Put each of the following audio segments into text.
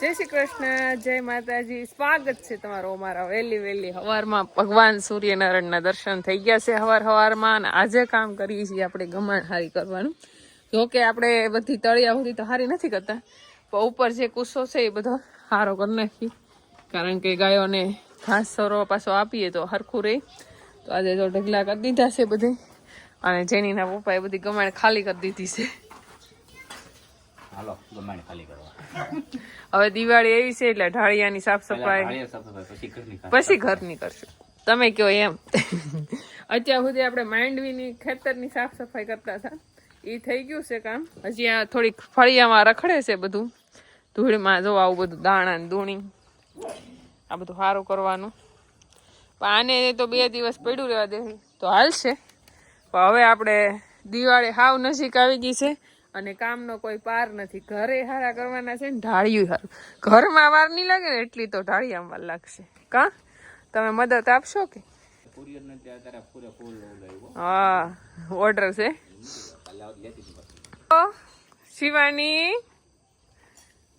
જય શ્રી કૃષ્ણ, જય માતાજી. સ્વાગત છે તમારો અમારા વહેલી વહેલી હવારમાં. ભગવાન સૂર્યનારાયણના દર્શન થઈ ગયા છે હવાર હવારમાં અને આજે કામ કરીએ છીએ આપણે ગમાણ હારી કરવાનું. જો કે આપણે બધી તળિયા સુધી તો હારી નથી કરતા. પણ ઉપર જે કુસ્સો છે એ બધો હારો કરી નાખી કારણ કે ગાયોને ઘાસ સરો પાછો આપીએ તો હરખું રહે. તો આજે તો ઢગલા કરી દીધા છે બધે. અને જેનીના પપ્પાએ બધી ગમાણ ખાલી કરી દીધી છે. હાલો ગમાણ ખાલી કરવા હવે દિવાળી એવી છે એટલે ઢાળિયાની સાફ સફાઈ. પછી ઘરની. પછી ઘરની કરશું. તમે કયો એમ? અત્યાર સુધી આપણે માંડવીની ખેતરની સાફ સફાઈ કરતા હતા. એ થઈ ગયું છે કામ. હજી આ થોડીક ફળિયામાં રખડે છે બધું. ધૂળમાં જો આવું બધું દાણા ને ધૂણી આ બધું સારું કરવાનું. પણ આને તો બે દિવસ પડ્યું રહેવા દે તો હાલશે. પણ હવે આપણે દિવાળી હાવ નજીક આવી ગઈ છે. અને કામનો કોઈ પાર નથી. ઘરે હારા કરવાના છે ને ઢાળિયું હારું. ઘરમાં વાર નહીં લાગે ને એટલી તો ઢાળિયામાં વાર લાગશે. કા? તમે મદદ આપશો કે. હા ઓર્ડર છે. શિવાની,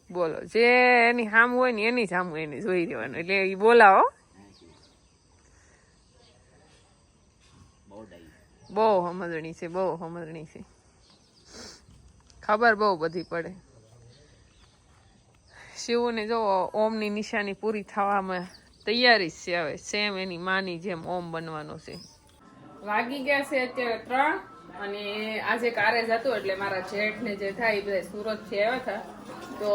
બોલો, જે એની હામ હોય ને એની જ હામ એની જોઈ દેવાનું એટલે એ બોલાવો. બહુ સમજણી છે, બહુ સમજણી છે. ખબર બહુ બધી પડે. શિવને જો ઓમની નિશાની પૂરી થવામાં તૈયારી છે હવે. સેમ એની માની જેમ ઓમ બનવાનો છે. વાગી ગયા છે અત્યારે ત્રણ અને આજે કારે હતું એટલે મારા જેઠ ને જે થાય એ બધા સુરતથી આવ્યા હતા. તો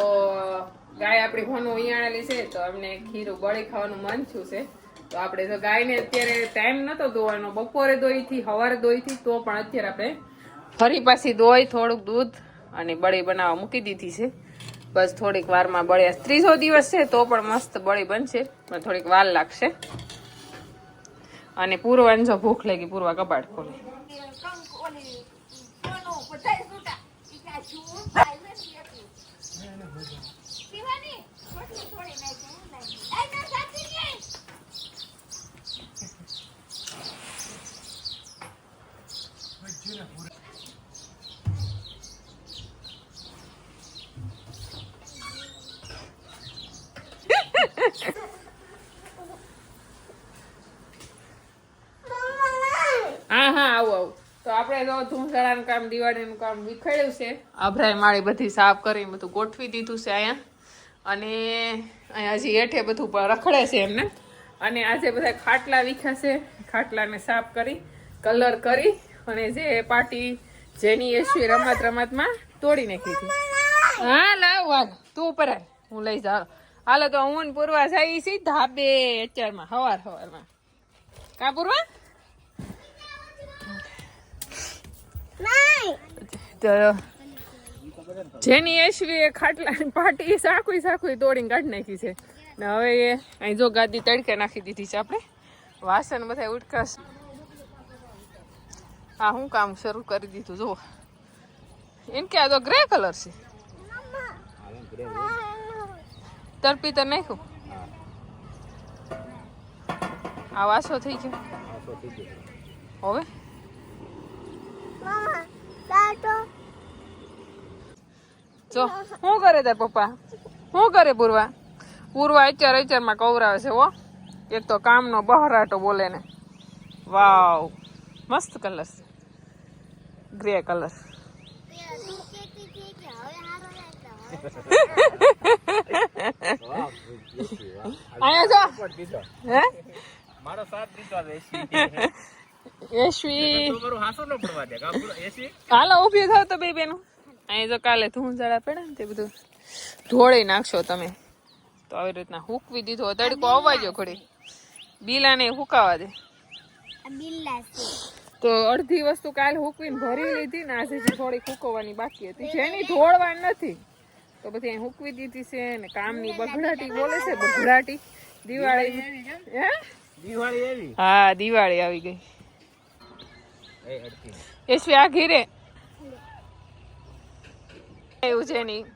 ગાય આપણી ભણું ઉયાણેલી છે તો અમને ખીરું બળી ખાવાનું મન થયું છે. તો આપણે તો ગાયને અત્યારે ટાઈમ નતો દોવાનો બપોરે દોઈ થી સવારે દોઈ થી તો પણ અત્યારે આપણે ફરી પાછી દોઈ, થોડુંક દૂધ અને બળી બનાવવા મૂકી દીધી છે. બસ થોડીક વારમાં બળ્યા ત્રીસો દિવસ છે, તો પણ મસ્ત બળી બનશે. પણ થોડીક વાર લાગશે. અને પૂર્વાને જો ભૂખ લાગી, પૂર્વા કબાટ ખોલે. હા હા આવું આવું. તો આપણે તો ધૂંસળાનું કામ દિવાળીનું કામ વિખેડ્યું છે. અભરાય માળી બધી સાફ કરી બધું ગોઠવી દીધું છે અહીંયા. અને અહીંયા હજી હેઠે બધું રખડે છે એમને. અને આજે બધા ખાટલા વિખાશે ખાટલાને સાફ કરી કલર કરી અને જે પાર્ટી જેની એસવી રમત રમતમાં તોડી નાખી હતી. હા લાવ તું ઉપર. હું લઈ જાઉં. હાલો તો હું પૂર્વા જઈ છી ધાબે અત્યારમાં હવાર હવારમાં. કા પૂર્વા? તો જેની એશવી એ ખાટલાની પાટી સાકુઈ સાકુઈ તોડીને કાઢી નાખી છે. ને હવે એ અહીં જો ગાદી તડકે નાખી દીધી છે આપણે. વાસણ બધા ઉટકાશ હા હું કામ શરૂ કરી દીધું જો એમ કે આ તો ગ્રે કલર છે. તરપી તો નાખ્યું. આ વાસો થઈ ગયો. હવે? જો, શું કરે તાર પપ્પા? શું કરે પૂર્વા? પૂર્વા અત્યારે અત્યારમાં કવરાવે છે ઓ એક તો કામનો બહરાટો બોલે ને. વાવ. મસ્ત કલર છે ગ્રે કલર હાંસુ ન નાખશો તમે તો આવી રીતના હુકવી દીધો તડકો અવાજો ઘડી બીલાને હુકાવા દે તો અડધી વસ્તુ કાલે હુકવીને ભરી લીધી ને આજે થોડીક હુકવવાની બાકી હતી. જેની ઢોળવાની નથી. તો બધી અહીં હૂકવી દીધી છે ને કામની બગડાટી બોલે છે બગડાટી. દિવાળી હે? દિવાળી આવી? હા દિવાળી આવી ગઈ. એ આ ઘીરે. એવું છે નહીં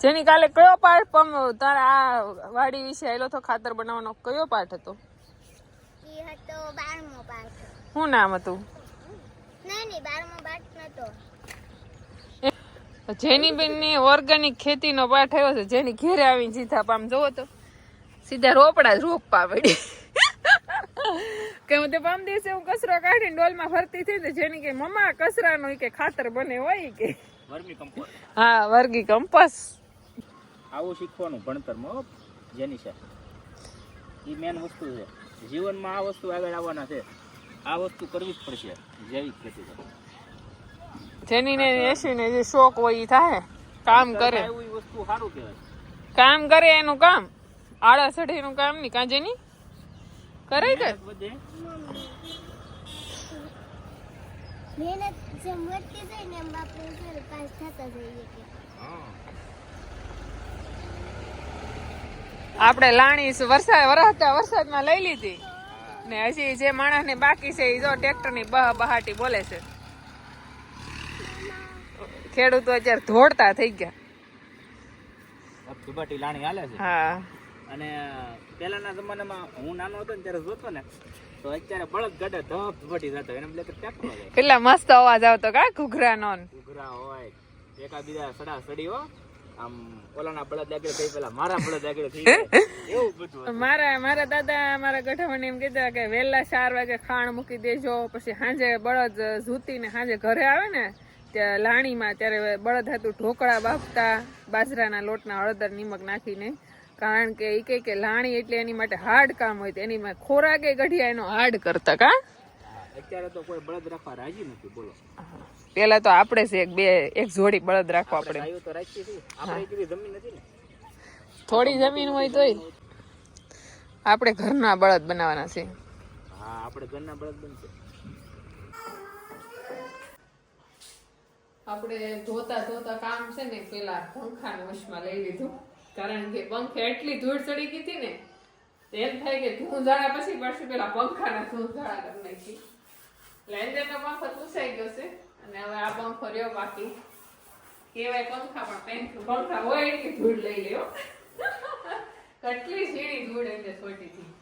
જેની કાલે કયો પાઠ પણ તારા આ વાડી વિશે આવેલો તો ખાતર બનાવવાનો કયો પાઠ હતો? હતો બારમો પાઠ. શું નામ હતું? નહીં નહીં બારમો પાઠ નતો. જેની બેનની ઓર્ગેનિક ખેતીનો પાઠ આવ્યો છે જેની ઘેરે આવીને સીધા પામ જોવો તો સીધા રોપડા જ રોપવા પડી. કે હું તે પામ દિવસે હું કચરો કાઢીને ડોલમાં ફરતી થઈ જેની કે મમ્મા કચરાનો કે ખાતર બને હોય કે. હા વર્ગી કંપસ આવું શીખવાનું ભણતરમાં જેની છે. એ મેન વસ્તુ છે. જીવનમાં આ વસ્તુ આગળ આવવાના છે. આ વસ્તુ કરવી જ પડશે જૈવિક ખેતી. જેની ને એસી ને જે શોખ હોય ઈ થાય કામ કરે. કામ કરે એનું કામ. આળા નું કામ નહીં. કાં જેની? કરે. કે. આપણે લાણી વરસાદ વરસતા વરસાદમાં લઈ લીધી. ને હજી જે માણસ ને બાકી છે એ જો ટ્રેક્ટરની બહ બહાટી બોલે છે. ખેડૂતો અત્યારે ધોડતા થઈ ગયા. દુબાટી લાણી હાલે છે. હા. અને પહેલાના જમાનામાં હું નાનો હતો ને ત્યારે જોતો ને તો અત્યારે બળદ ગાડા ધબ ધબટી જતો એને એટલે ટ્રેક્ટર જાય મસ્ત અવાજ આવતો કા ઘૂઘરાનો ને. ઉઘરા હોય એકા બીજા સડા સડી હો આમ ઓલાના બળદ આગળ થઈ પેલા મારા બળદ આગળ થઈ. એવું બધું મારા મારા દાદા મારા ગઢવાણી એમ કીધા કે વહેલા ચાર વાગે ખાણ મૂકી દેજો પછી સાંજે બળદ ઝૂતીને સાંજે ઘરે આવે ને લાણીમાં ત્યારે બળદ હતું ઢોકળા બાફતા બાજરાના લોટના હળદર નિમક નાખીને. કારણ કે એ કહે કે લાણી એટલે એની માટે હાર્ડ કામ હોય તો એની ખોરાકે ગઢિયા એનો હાર્ડ કરતા કા? અત્યારે તો કોઈ બળદ રાખવા રાજી નથી બોલો. પેલા તો આપણે છે એક બે એક જોડી બળદ રાખવા આપણે આપણે જમીન નથી ને. થોડી જમીન હોય તોય આપણે ઘરના બળદ બનાવવાના છે. હા આપણે ઘરના બળદ બનશે. આપણે ધોતા ધોતા કામ છે ને પેલા પંખાને વશમાં લઈ લીધું. કારણ કે પંખે એટલી ધૂળ ચડી ગઈ હતી ને એમ થાય કે ધૂંધાળા પછી પડશે પેલા પંખાના ધૂંધાળા કરી નાખી. અંદરનો પંખો પૂસાઈ ગયો છે, અને હવે આ પંખો રહ્યો બાકી. કેવાય પંખા, પણ પંખા હોય એટલી ધૂળ લઈ લ્યો. કેટલી ઝીણી ધૂળ એટલે છોટી હતી.